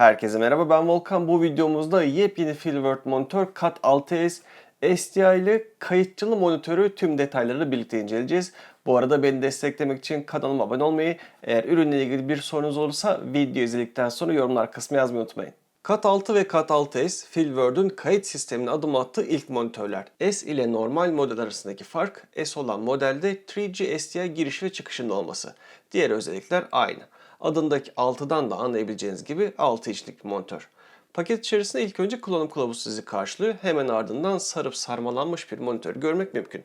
Herkese merhaba ben Volkan. Bu videomuzda yepyeni Filbert monitör Cat 6S SDI ile kayıtçılı monitörü tüm detaylarıyla birlikte inceleyeceğiz. Bu arada beni desteklemek için kanalıma abone olmayı, eğer ürünle ilgili bir sorunuz olursa video izledikten sonra yorumlar kısmına yazmayı unutmayın. Cat 6 ve Cat 6S, Filvert'ün kayıt sistemine adım attığı ilk monitörler. S ile normal model arasındaki fark, S olan modelde 3G SDI giriş ve çıkışında olması. Diğer özellikler aynı. Adındaki 6'dan da anlayabileceğiniz gibi 6 inçlik bir monitör. Paket içerisinde ilk önce kullanım kılavuzu sizi karşılıyor. Hemen ardından sarıp sarmalanmış bir monitör görmek mümkün.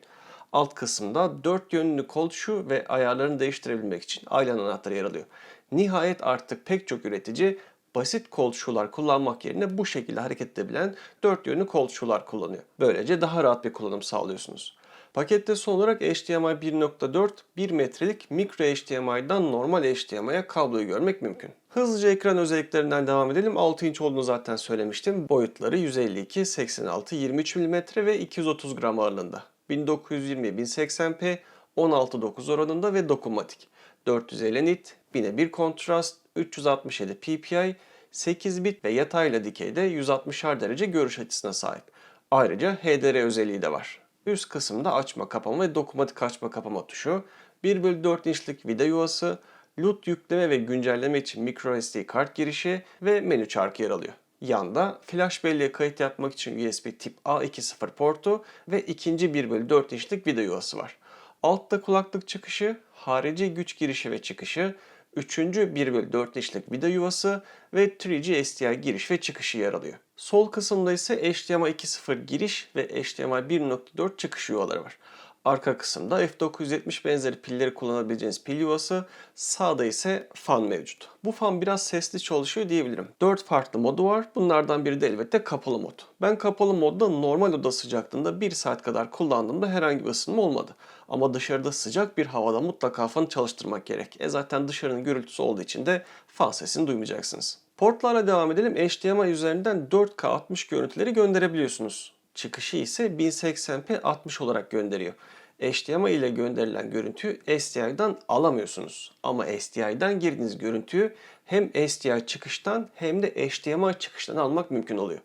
Alt kısımda 4 yönlü kol ve ayarlarını değiştirebilmek için aylan anahtarı yer alıyor. Nihayet artık pek çok üretici basit kol kullanmak yerine bu şekilde hareket edebilen 4 yönlü kol kullanıyor. Böylece daha rahat bir kullanım sağlıyorsunuz. Pakette son olarak HDMI 1.4 1 metrelik micro HDMI'dan normal HDMI'ye kabloyu görmek mümkün. Hızlıca ekran özelliklerinden devam edelim. 6 inç olduğunu zaten söylemiştim. Boyutları 152, 86, 23 mm ve 230 gram ağırlığında. 1920 1080p, 16.9 oranında ve dokunmatik. 450 nit, 1000'e 1 kontrast, 367 ppi, 8 bit ve yatayla dikeyde 160'ar derece görüş açısına sahip. Ayrıca HDR özelliği de var. Üst kısımda açma kapama ve dokunmatik açma kapama tuşu, 1 bölü 4 inçlik vida yuvası, LUT yükleme ve güncelleme için microSD kart girişi ve menü çarkı yer alıyor. Yanda flash belleğe kayıt yapmak için USB tip A 2.0 portu ve ikinci 1 bölü 4 inçlik vida yuvası var. Altta kulaklık çıkışı, harici güç girişi ve çıkışı, üçüncü 1 bölü 4 inçlik vida yuvası ve 3G SDI giriş ve çıkışı yer alıyor. Sol kısımda ise HDMI 2.0 giriş ve HDMI 1.4 çıkış yuvaları var. Arka kısımda F970 benzeri pilleri kullanabileceğiniz pil yuvası, sağda ise fan mevcut. Bu fan biraz sesli çalışıyor diyebilirim. 4 farklı modu var. Bunlardan biri de elbette kapalı mod. Ben kapalı modda normal oda sıcaklığında 1 saat kadar kullandığımda herhangi bir ısınma olmadı. Ama dışarıda sıcak bir havada mutlaka fanı çalıştırmak gerek. E zaten dışarının gürültüsü olduğu için de fan sesini duymayacaksınız. Portlarla devam edelim. HDMI üzerinden 4K 60 görüntüleri gönderebiliyorsunuz. Çıkışı ise 1080p 60 olarak gönderiyor. HDMI ile gönderilen görüntüyü SDI'den alamıyorsunuz. Ama SDI'den girdiğiniz görüntüyü hem SDI çıkıştan hem de HDMI çıkıştan almak mümkün oluyor.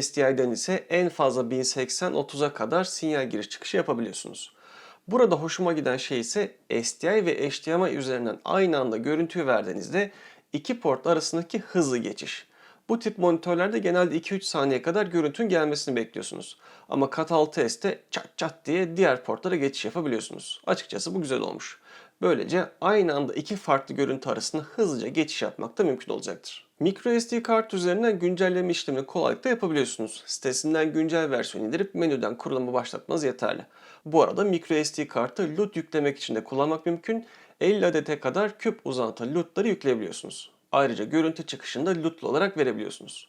SDI'den ise en fazla 1080-30'a kadar sinyal giriş çıkışı yapabiliyorsunuz. Burada hoşuma giden şey ise SDI ve HDMI üzerinden aynı anda görüntüyü verdiğinizde iki port arasındaki hızlı geçiş. Bu tip monitörlerde genelde 2-3 saniye kadar görüntünün gelmesini bekliyorsunuz. Ama Cat 6s'te çat çat diye diğer portlara geçiş yapabiliyorsunuz. Açıkçası bu güzel olmuş. Böylece aynı anda iki farklı görüntü arasında hızlıca geçiş yapmak da mümkün olacaktır. MicroSD kart üzerinden güncelleme işlemini kolaylıkla yapabiliyorsunuz. Sitesinden güncel versiyon indirip menüden kurulumu başlatmanız yeterli. Bu arada MicroSD kartı LUT yüklemek için de kullanmak mümkün. 50 adete kadar küp uzantı LUT'ları yükleyebiliyorsunuz. Ayrıca görüntü çıkışında LUT'lu olarak verebiliyorsunuz.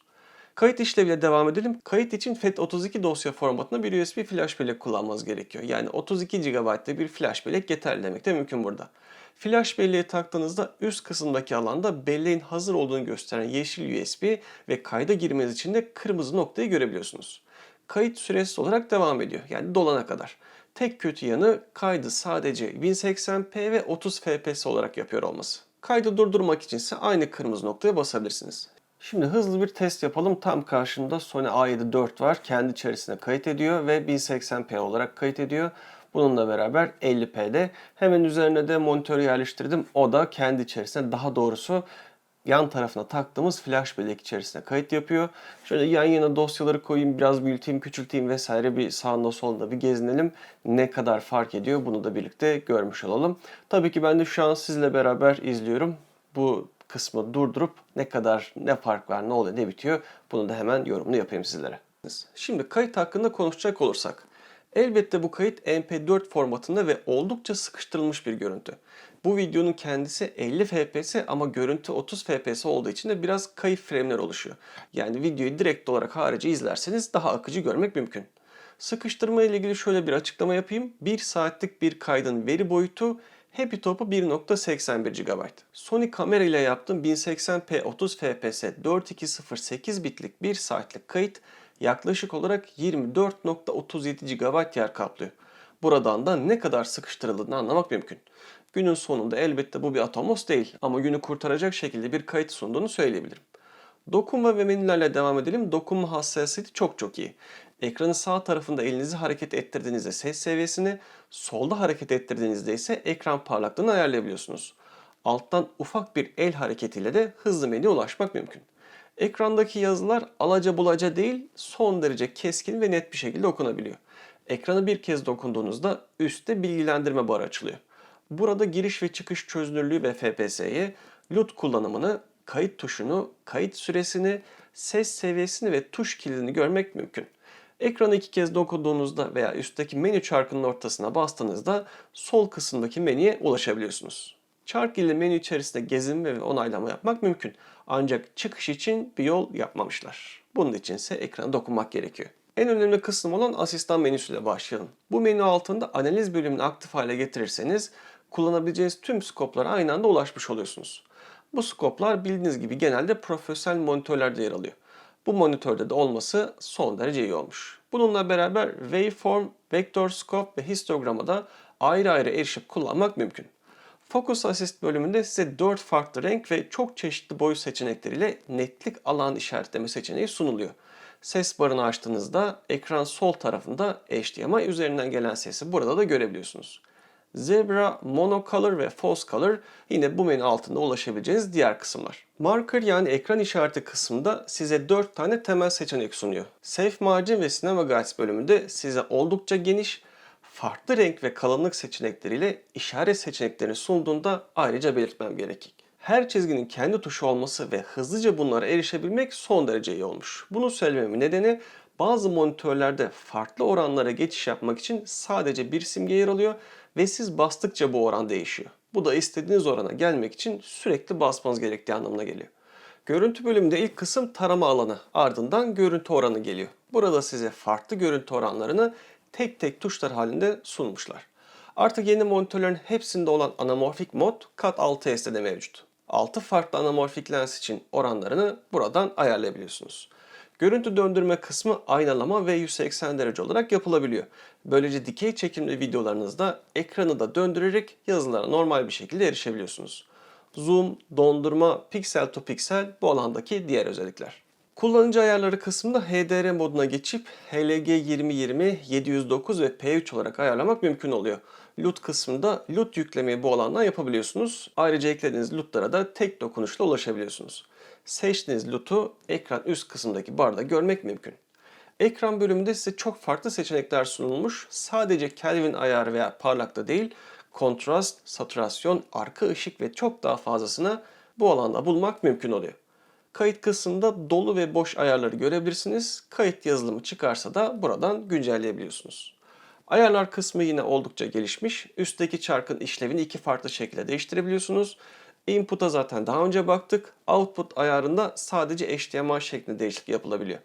Kayıt işleviyle devam edelim. Kayıt için FAT32 dosya formatında bir USB flash bellek kullanmanız gerekiyor. Yani 32 GB'de bir flash bellek yeterli demek de mümkün burada. Flash belleği taktığınızda üst kısımdaki alanda belleğin hazır olduğunu gösteren yeşil USB ve kayda girmeniz için de kırmızı noktayı görebiliyorsunuz. Kayıt süresiz olarak devam ediyor. Yani dolana kadar. Tek kötü yanı kaydı sadece 1080p ve 30 fps olarak yapıyor olması. Kaydı durdurmak için ise aynı kırmızı noktaya basabilirsiniz. Şimdi hızlı bir test yapalım. Tam karşımda Sony A7 IV var. Kendi içerisinde kayıt ediyor ve 1080p olarak kayıt ediyor. Bununla beraber 50p'de. Hemen üzerine de monitörü yerleştirdim. O da kendi içerisinde daha doğrusu yan tarafına taktığımız flash bellek içerisine kayıt yapıyor. Şöyle yan yana dosyaları koyayım, biraz büyüteyim, küçülteyim vesaire bir sağında solunda bir gezinelim. Ne kadar fark ediyor bunu da birlikte görmüş olalım. Tabii ki ben de şu an sizle beraber izliyorum. Bu kısmı durdurup ne kadar ne fark var, ne oluyor, ne bitiyor bunu da hemen yorumunu yapayım sizlere. Şimdi kayıt hakkında konuşacak olursak. Elbette bu kayıt MP4 formatında ve oldukça sıkıştırılmış bir görüntü. Bu videonun kendisi 50 fps ama görüntü 30 fps olduğu için de biraz kayıp frame'ler oluşuyor. Yani videoyu direkt olarak harici izlerseniz daha akıcı görmek mümkün. Sıkıştırma ile ilgili şöyle bir açıklama yapayım. 1 saatlik bir kaydın veri boyutu Happy Top'u 1.81 GB. Sony kamera ile yaptığım 1080p 30 fps 4208 bitlik 1 saatlik kayıt yaklaşık olarak 24.37 GB yer kaplıyor. Buradan da ne kadar sıkıştırıldığını anlamak mümkün. Günün sonunda elbette bu bir Atomos değil ama günü kurtaracak şekilde bir kayıt sunduğunu söyleyebilirim. Dokunma ve menülerle devam edelim. Dokunma hassasiyeti çok çok iyi. Ekranın sağ tarafında elinizi hareket ettirdiğinizde ses seviyesini, solda hareket ettirdiğinizde ise ekran parlaklığını ayarlayabiliyorsunuz. Alttan ufak bir el hareketiyle de hızlı menüye ulaşmak mümkün. Ekrandaki yazılar alaca bulaca değil, son derece keskin ve net bir şekilde okunabiliyor. Ekranı bir kez dokunduğunuzda üstte bilgilendirme barı açılıyor. Burada giriş ve çıkış çözünürlüğü ve FPS'yi, LUT kullanımını, kayıt tuşunu, kayıt süresini, ses seviyesini ve tuş kilidini görmek mümkün. Ekranı iki kez dokunduğunuzda veya üstteki menü çarkının ortasına bastığınızda sol kısımdaki menüye ulaşabiliyorsunuz. Çark ile menü içerisinde gezinme ve onaylama yapmak mümkün. Ancak çıkış için bir yol yapmamışlar. Bunun için ise ekrana dokunmak gerekiyor. En önemli kısım olan asistan menüsüyle başlayalım. Bu menü altında analiz bölümünü aktif hale getirirseniz kullanabileceğiniz tüm skoplara aynı anda ulaşmış oluyorsunuz. Bu skoplar bildiğiniz gibi genelde profesyonel monitörlerde yer alıyor. Bu monitörde de olması son derece iyi olmuş. Bununla beraber waveform, vektör scope ve histograma da ayrı ayrı erişip kullanmak mümkün. Focus Assist bölümünde size 4 farklı renk ve çok çeşitli boy seçenekleriyle netlik alan işaretleme seçeneği sunuluyor. Ses barını açtığınızda ekran sol tarafında HDMI üzerinden gelen sesi burada da görebiliyorsunuz. Zebra, Monocolor ve False Color yine bu menü altında ulaşabileceğiniz diğer kısımlar. Marker yani ekran işareti kısmında size 4 tane temel seçenek sunuyor. Safe Margin ve Cinema Guides bölümünde size oldukça geniş, farklı renk ve kalınlık seçenekleriyle işaret seçeneklerini sunduğunda ayrıca belirtmem gerekir. Her çizginin kendi tuşu olması ve hızlıca bunlara erişebilmek son derece iyi olmuş. Bunu söylememin nedeni bazı monitörlerde farklı oranlara geçiş yapmak için sadece bir simge yer alıyor ve siz bastıkça bu oran değişiyor. Bu da istediğiniz orana gelmek için sürekli basmanız gerektiği anlamına geliyor. Görüntü bölümünde ilk kısım tarama alanı, ardından görüntü oranı geliyor. Burada size farklı görüntü oranlarını tek tek tuşlar halinde sunmuşlar. Artık yeni monitörlerin hepsinde olan anamorfik mod Cat 6s'te de mevcut. 6 farklı anamorfik lens için oranlarını buradan ayarlayabiliyorsunuz. Görüntü döndürme kısmı aynalama ve 180 derece olarak yapılabiliyor. Böylece dikey çekimli videolarınızda ekranı da döndürerek yazılara normal bir şekilde erişebiliyorsunuz. Zoom, dondurma, piksel to piksel bu alandaki diğer özellikler. Kullanıcı ayarları kısmında HDR moduna geçip HLG 2020, 709 ve P3 olarak ayarlamak mümkün oluyor. LUT kısmında LUT yüklemeyi bu alandan yapabiliyorsunuz. Ayrıca eklediğiniz LUT'lara da tek dokunuşla ulaşabiliyorsunuz. Seçtiğiniz LUT'u ekran üst kısımdaki barda görmek mümkün. Ekran bölümünde size çok farklı seçenekler sunulmuş. Sadece Kelvin ayarı veya parlakta değil, kontrast, saturasyon, arka ışık ve çok daha fazlasını bu alanda bulmak mümkün oluyor. Kayıt kısmında dolu ve boş ayarları görebilirsiniz. Kayıt yazılımı çıkarsa da buradan güncelleyebiliyorsunuz. Ayarlar kısmı yine oldukça gelişmiş. Üstteki çarkın işlevini iki farklı şekilde değiştirebiliyorsunuz. Input'a zaten daha önce baktık. Output ayarında sadece HDMI şeklinde değişiklik yapılabiliyor.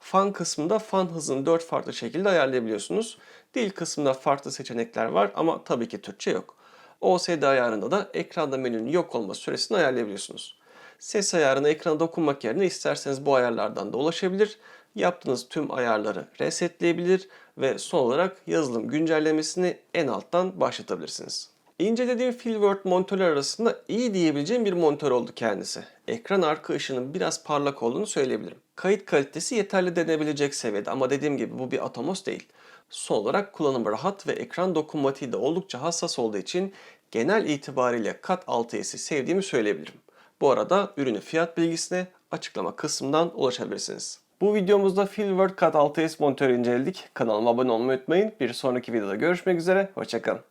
Fan kısmında fan hızını 4 farklı şekilde ayarlayabiliyorsunuz. Dil kısmında farklı seçenekler var ama tabii ki Türkçe yok. OSD ayarında da ekranda menünün yok olma süresini ayarlayabiliyorsunuz. Ses ayarına ekrana dokunmak yerine isterseniz bu ayarlardan da ulaşabilir. Yaptığınız tüm ayarları resetleyebilir ve son olarak yazılım güncellemesini en alttan başlatabilirsiniz. İncelediğim Filword monitörler arasında iyi diyebileceğim bir monitör oldu kendisi. Ekran arka ışığının biraz parlak olduğunu söyleyebilirim. Kayıt kalitesi yeterli denebilecek seviyede ama dediğim gibi bu bir Atomos değil. Son olarak kullanımı rahat ve ekran dokunmatiği de oldukça hassas olduğu için genel itibariyle Cat 6s'i sevdiğimi söyleyebilirim. Bu arada ürünü fiyat bilgisine açıklama kısmından ulaşabilirsiniz. Bu videomuzda Filword Cat 6s monitörü inceledik. Kanalıma abone olmayı unutmayın. Bir sonraki videoda görüşmek üzere. Hoşçakalın.